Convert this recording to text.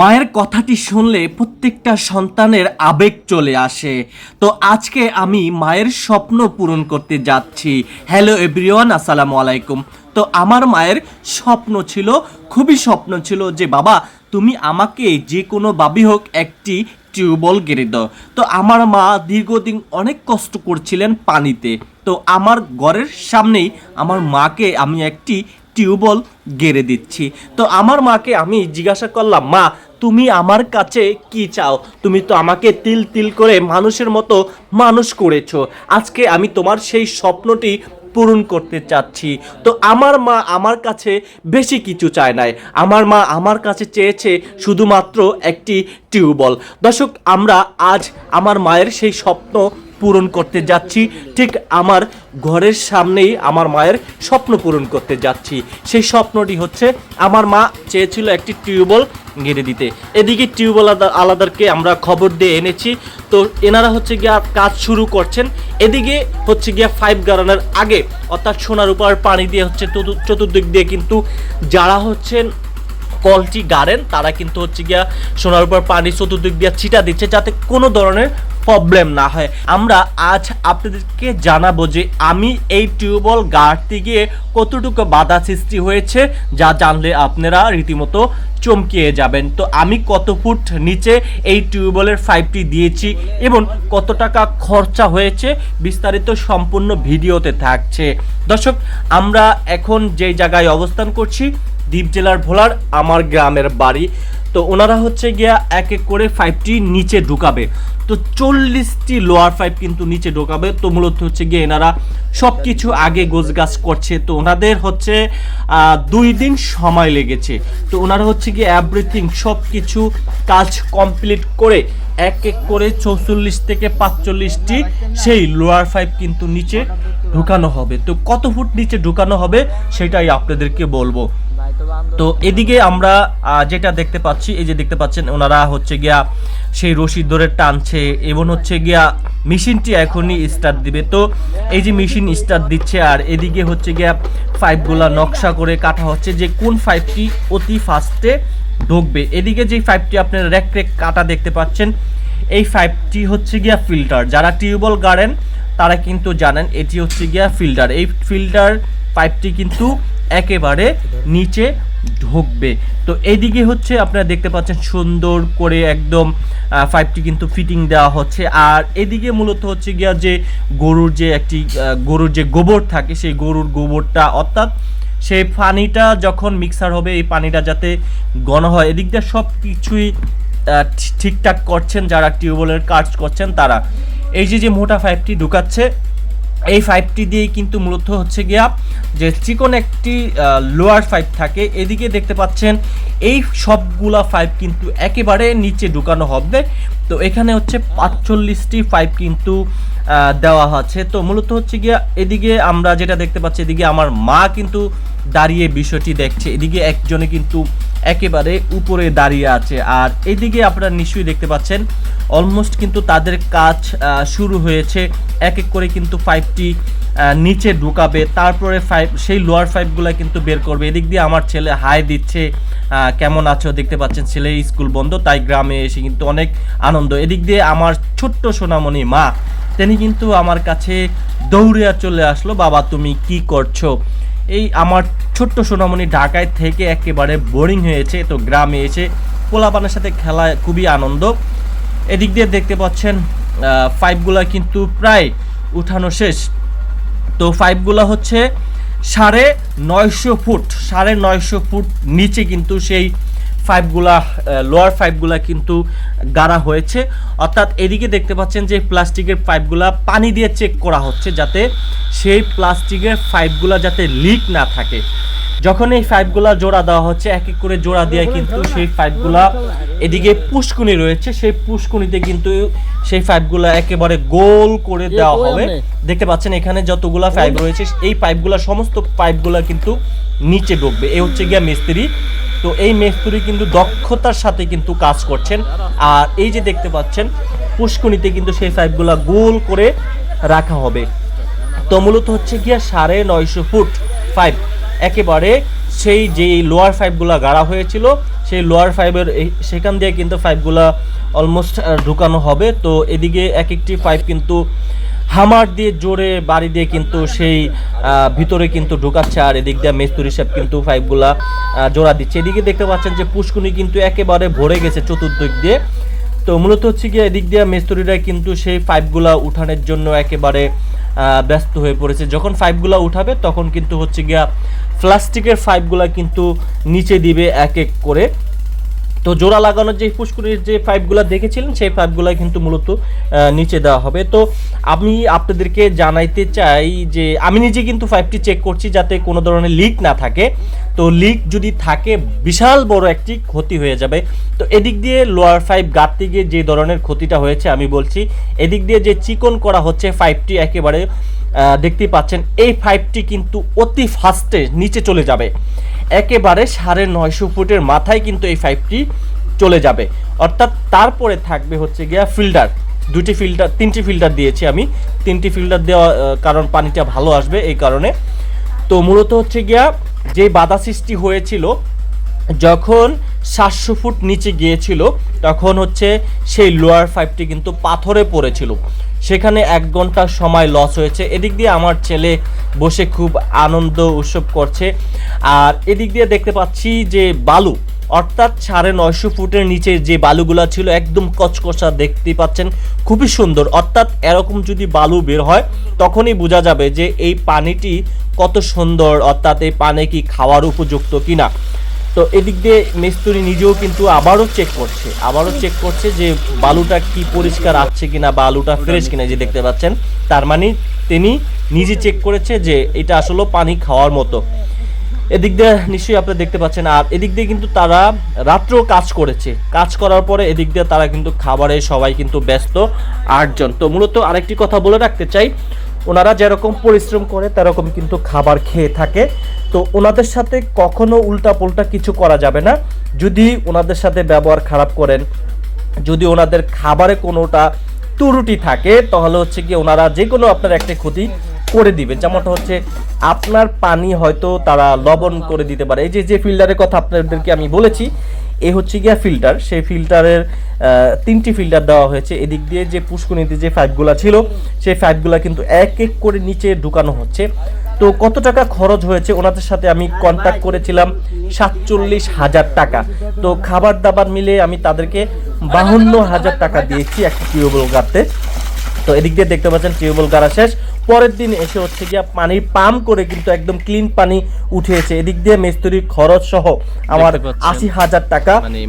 মায়ের কথাটি শুনলে প্রত্যেকটা সন্তানের আবেগ চলে আসে। তো আজকে আমি মায়ের স্বপ্ন পূরণ করতে যাচ্ছি। হ্যালো এভরিওয়ান আসসালামু আলাইকুম। তো আমার মায়ের স্বপ্ন ছিল, খুবই স্বপ্ন ছিল যে, বাবা, তুমি আমাকে যে কোনো বাবি হোক একটি টিউবওয়েল গেড়ে দাও। তো আমার মা দীর্ঘদিন অনেক কষ্ট করছিলেন পানিতে। তো আমার ঘরের সামনেই আমার মাকে আমি একটি টিউবওয়েল গেড়ে দিচ্ছি। তো আমার মাকে আমি জিজ্ঞাসা করলাম, মা, তুমি আমার কাছে কি চাও? তুমি তো আমাকে তিল তিল করে মানুষের মতো মানুষ করেছ। আজকে আমি তোমার সেই স্বপ্নটি পূরণ করতে চাচ্ছি। তো আমার মা আমার কাছে বেশি কিছু চায় নাই। আমার মা আমার কাছে চেয়েছে শুধুমাত্র একটি টিউবওয়েল। দর্শক, আমরা আজ আমার মায়ের সেই স্বপ্ন পূরণ করতে যাচ্ছি। ঠিক আমার ঘরের সামনেই আমার মায়ের স্বপ্ন পূরণ করতে যাচ্ছি। সেই স্বপ্নটি হচ্ছে, আমার মা চেয়েছিল একটি টিউবওয়েল গেড়ে দিতে। এদিকে টিউবওয়েল আলাদা- আলাদারকে আমরা খবর দিয়ে এনেছি। তো এনারা হচ্ছে গিয়া কাজ শুরু করছেন। এদিকে হচ্ছে গিয়া ফাইভ গারানের আগে, অর্থাৎ সোনার উপর পানি দিয়ে হচ্ছে চতু- চতুর্দিক দিয়ে কিন্তু যারা হচ্ছেন কলটি গাড়েন, তারা কিন্তু হচ্ছে গিয়া সোনার উপর পানি চতুর্দিক দিয়ে ছিটা দিচ্ছে যাতে কোনো ধরনের প্রবলেম না হয়। আমরা আজ আপনাদেরকে জানাব যে আমি এই টিউবওয়েল গাড়তে গিয়ে কতটুকু বাধা সৃষ্টি হয়েছে, যা জানলে আপনারা রীতিমতো চমকিয়ে যাবেন। তো আমি কত ফুট নিচে এই টিউবওয়েলের পাইপটি দিয়েছি এবং কত টাকা খরচা হয়েছে, বিস্তারিত সম্পূর্ণ ভিডিওতে থাকছে। দর্শক, আমরা এখন যে জায়গায় অবস্থান করছি, দ্বীপ জেলার ভোলার, আমার গ্রামের বাড়ি। তো ওনারা হচ্ছে গিয়া এক এক করে ফাইভটি নিচে ঢুকাবে। তো চল্লিশটি লোয়ার ফাইভ কিন্তু নিচে ঢোকাবে। তো মূলত হচ্ছে গিয়ে এনারা সব কিছু আগে গোছগাছ করছে। তো ওনাদের হচ্ছে দুই দিন সময় লেগেছে। তো ওনারা হচ্ছে গিয়ে এভরিথিং সব কিছু কাজ কমপ্লিট করে এক এক করে চৌচল্লিশ থেকে পাঁচচল্লিশটি সেই লোয়ার ফাইভ কিন্তু নিচে ঢুকানো হবে। তো কত ফুট নিচে ঢুকানো হবে সেটাই আপনাদেরকে বলব। তো এদিকে আমরা যেটা দেখতে পাচ্ছি, এই যে দেখতে পাচ্ছেন, ওনারা হচ্ছে গিয়া সেই রশি ধরে টানছে, এবং হচ্ছে গিয়া মেশিনটি এখনই স্টার্ট দিবে। তো এই যে মেশিন স্টার্ট দিচ্ছে, আর এদিকে হচ্ছে গিয়া পাইপগুলা নকশা করে কাটা হচ্ছে যে কোন পাইপটি অতি ফাস্টে ঢুকবে। এদিকে যে পাইপটি আপনার র্যাক র্যাক কাটা দেখতে পাচ্ছেন, এই পাইপটি হচ্ছে গিয়া ফিল্টার যারা টিউবওয়েল গাড়েন, তারা কিন্তু জানেন এটি হচ্ছে গিয়া ফিল্টার এই ফিল্টার পাইপটি কিন্তু একেবারে নিচে ঢুকবে। তো এইদিকে হচ্ছে আপনারা দেখতে পাচ্ছেন সুন্দর করে একদম পাইপটি কিন্তু ফিটিং দেওয়া হচ্ছে। আর এদিকে মূলত হচ্ছে গিয়া যে গরুর যে একটি গরুর যে গোবর থাকে, সেই গরুর গোবরটা অর্থাৎ সেই পানিটা যখন মিক্সার হবে, এই পানিটা যাতে ঘন হয়। এদিক দিয়ে সব কিছুই ঠিকঠাক করছেন, যারা টিউবওয়েলের কাজ করছেন তারা। এই যে যে মোটা পাইপটি ঢুকাচ্ছে এই ফাইভটি দিয়েই কিন্তু মূলত হচ্ছে গিয়া যে চিকন একটি লোয়ার ফাইভ থাকে। এদিকে দেখতে পাচ্ছেন, এই সবগুলা ফাইভ কিন্তু একেবারে নিচে ঢুকানো হবে। তো এখানে হচ্ছে পাঁচচল্লিশটি ফাইভ কিন্তু দেওয়া আছে। তো মূলত হচ্ছে গিয়া এদিকে আমরা যেটা দেখতে পাচ্ছি, এদিকে আমার মা কিন্তু দাঁড়িয়ে বিষয়টি দেখছে। এদিকে একজনে কিন্তু একেবারে উপরে দাঁড়িয়ে আছে। আর এদিকে আপনারা নিশ্চয়ই দেখতে পাচ্ছেন অলমোস্ট কিন্তু তাদের কাজ শুরু হয়েছে। এক এক করে কিন্তু পাইপটি নিচে ঢুকাবে। তারপরে ফাইভ সেই লোয়ার পাইপগুলো কিন্তু বের করবে। এদিক দিয়ে আমার ছেলে হাই দিচ্ছে কেমন আছো? দেখতে পাচ্ছেন ছেলে স্কুল বন্ধ, তাই গ্রামে এসে কিন্তু অনেক আনন্দ। এদিক দিয়ে আমার ছোট্ট সোনামণি মা, তিনি কিন্তু আমার কাছে দৌড়িয়া চলে আসলো, বাবা, তুমি কি করছ? এই আমার ছোট্ট সোনামণি ঢাকায় থেকে একেবারে বোরিং হয়েছে, তো গ্রামে এসে পোলাপানের সাথে খেলা খুবই আনন্দ। এদিক দিয়ে দেখতে পাচ্ছেন পাইপগুলা কিন্তু প্রায় উঠানো শেষ। তো ফাইভগুলা হচ্ছে সাড়ে নয়শো ফুট, সাড়ে নয়শো ফুট নিচে কিন্তু সেই পাইপগুলা লোয়ার পাইপগুলা কিন্তু গাড়া হয়েছে। অর্থাৎ এদিকে দেখতে পাচ্ছেন যে প্লাস্টিকের পাইপগুলা পানি দিয়ে চেক করা হচ্ছে যাতে সেই প্লাস্টিকের পাইপগুলা যাতে লিক না থাকে। যখন এই পাইপগুলা জোড়া দেওয়া হচ্ছে এক এক করে জোড়া দিয়ে কিন্তু সেই পাইপগুলা এদিকে পুষ্কুনি রয়েছে। সেই পুষ্কুনিতে কিন্তু সেই পাইপগুলা একেবারে গোল করে দেওয়া হবে। দেখতে পাচ্ছেন এখানে যতগুলা পাইপ রয়েছে এই পাইপগুলা সমস্ত পাইপগুলা কিন্তু নিচে ঢুকবে। এই হচ্ছে গিয়া মিস্ত্রি। তো এই মিস্ত্রি কিন্তু দক্ষতার সাথে কিন্তু কাজ করছেন। আর এই যে দেখতে পাচ্ছেন পুষ্কুনিতে কিন্তু সেই পাইপগুলা গোল করে রাখা হবে। তো মূলত হচ্ছে গিয়া সাড়ে নয়শো ফুট পাইপ। একেবারে সেই যে লোয়ার পাইপগুলো গাড়া হয়েছিল, সেই লোয়ার পাইপের সেখান দিয়ে কিন্তু পাইপগুলো অলমোস্ট ঢুকানো হবে। তো এদিকে এক একটি পাইপ কিন্তু হামার দিয়ে জোরে বাড়ি দিয়ে কিন্তু সেই ভিতরে কিন্তু ঢুকাচ্ছে আর এদিক দিয়ে মেস্তুরি সাহেব কিন্তু পাইপগুলা জোড়া দিচ্ছে। এদিকে দেখতে পাচ্ছেন যে পুষ্কুনি কিন্তু একেবারে ভরে গেছে চতুর্দিক দিয়ে। তো মূলত হচ্ছে গিয়ে এদিক দিয়ে মেস্তুরিরা কিন্তু সেই পাইপগুলা উঠানোর জন্য একেবারে ব্যস্ত হয়ে পড়েছে। যখন পাইপগুলা উঠাবে তখন কিন্তু হচ্ছে গিয়া প্লাস্টিকের পাইপগুলা কিন্তু নিচে দিবে এক এক করে। তো জোড়া লাগানোর যে পুষ্করির যে পাইপগুলো দেখেছিলেন, সেই পাইপগুলো কিন্তু মূলত নিচে দেওয়া হবে। তো আমি আপনাদেরকে জানাইতে চাই যে, আমি নিজে কিন্তু পাইপটি চেক করছি যাতে কোনো ধরনের লিক না থাকে। তো লিক যদি থাকে, বিশাল বড় একটি ক্ষতি হয়ে যাবে। তো এদিক দিয়ে লোয়ার পাইপ গাঁততে গিয়ে যে ধরনের ক্ষতিটা হয়েছে, আমি বলছি, এদিক দিয়ে যে চিকন করা হচ্ছে পাইপটি একেবারে দেখতে পাচ্ছেন, এই পাইপটি কিন্তু অতি ফাস্টে নিচে চলে যাবে। একেবারে সাড়ে নয়শো ফুটের মাথায় কিন্তু এই পাইপটি চলে যাবে। অর্থাৎ তারপরে থাকবে হচ্ছে গিয়া ফিল্টার। দুটি ফিল্টার, তিনটি ফিল্টার দিয়েছি আমি। তিনটি ফিল্টার দেওয়া কারণ পানিটা ভালো আসবে এই কারণে। তো মূলত হচ্ছে গিয়া যে বাধা সৃষ্টি হয়েছিল, যখন সাতশো ফুট নিচে গিয়েছিল, তখন হচ্ছে সেই লোয়ার পাইপটি কিন্তু পাথরে পড়েছিল। সেখানে এক ঘণ্টা সময় লস হয়েছে। এদিক দিয়ে আমার ছেলে বসে খুব আনন্দ উৎসব করছে। আর এদিক দিয়ে দেখতে পাচ্ছি যে বালু, অর্থাৎ সাড়ে নয়শো ফুটের নিচে যে বালুগুলা ছিল, একদম কচকচা দেখতে পাচ্ছেন। খুবই সুন্দর। অর্থাৎ এরকম যদি বালু বের হয়, তখনই বোঝা যাবে যে এই পানিটি কত সুন্দর, অর্থাৎ এই পানি কি খাওয়ার উপযুক্ত কিনা। তো এদিক দিয়ে মিস্ত্রি নিজেও কিন্তু আবারও চেক করছে। আবারও চেক করছে যে বালুটা কি পরিষ্কার আছে কিনা বালুটা ফ্রেশ কিনা যে দেখতে পাচ্ছেন। তার মানে তিনি নিজে চেক করেছে যে এটা আসলে পানি খাওয়ার মতো। এদিক দিয়ে নিশ্চয়ই আপনারা দেখতে পাচ্ছেন, আর এদিক দিয়ে কিন্তু তারা রাত্রেও কাজ করেছে। কাজ করার পরে এদিক দিয়ে তারা কিন্তু খাবারে সবাই কিন্তু ব্যস্ত আটজন। তো মূলত আরেকটি কথা বলে রাখতে চাই, ওনারা যেরকম পরিশ্রম করে তেরকম কিন্তু খাবার খেয়ে থাকে। তো ওনাদের সাথে কখনো উল্টা পোল্টা কিছু করা যাবে না। যদি ওনাদের সাথে ব্যবহার খারাপ করেন, যদি ওনাদের খাবারে কোনোটা ত্রুটি থাকে, তাহলে হচ্ছে কি ওনারা যে কোনো আপনার একটা ক্ষতি করে দিবে। যেমনটা হচ্ছে, আপনার পানি হয়তো তারা লবণ করে দিতে পারে। এই যে যে ফিল্টারের কথা আপনাদেরকে আমি বলেছি, এ হচ্ছে গিয়া ফিল্টার। সেই ফিল্টারের তিনটি ফিল্টার দেওয়া হয়েছে। এদিক দিয়ে যে পুষ্কুনিতে যে পাইপগুলো ছিল, সেই পাইপগুলো কিন্তু এক এক করে নিচে ঢুকানো হচ্ছে। তো কত টাকা খরচ হয়েছে? ওনাদের সাথে আমি কন্ট্যাক্ট করেছিলাম সাতচল্লিশ হাজার টাকা। তো খাবার দাবার মিলে আমি তাদেরকে বাহান্ন হাজার টাকা দিয়েছি একটা টিউবওয়েল গাড়তে। তো এদিক দিয়ে দেখতে পাচ্ছেন, টিউবওয়েল গাড়া শেষ। পরের দিন এসে হচ্ছে গিয়া পানি পাম্প করে কিন্তু একদম ক্লিন পানি উঠেছে এদিক দিয়ে মিস্ত্রির খরচ সহ আমার আশি হাজার টাকা। মানে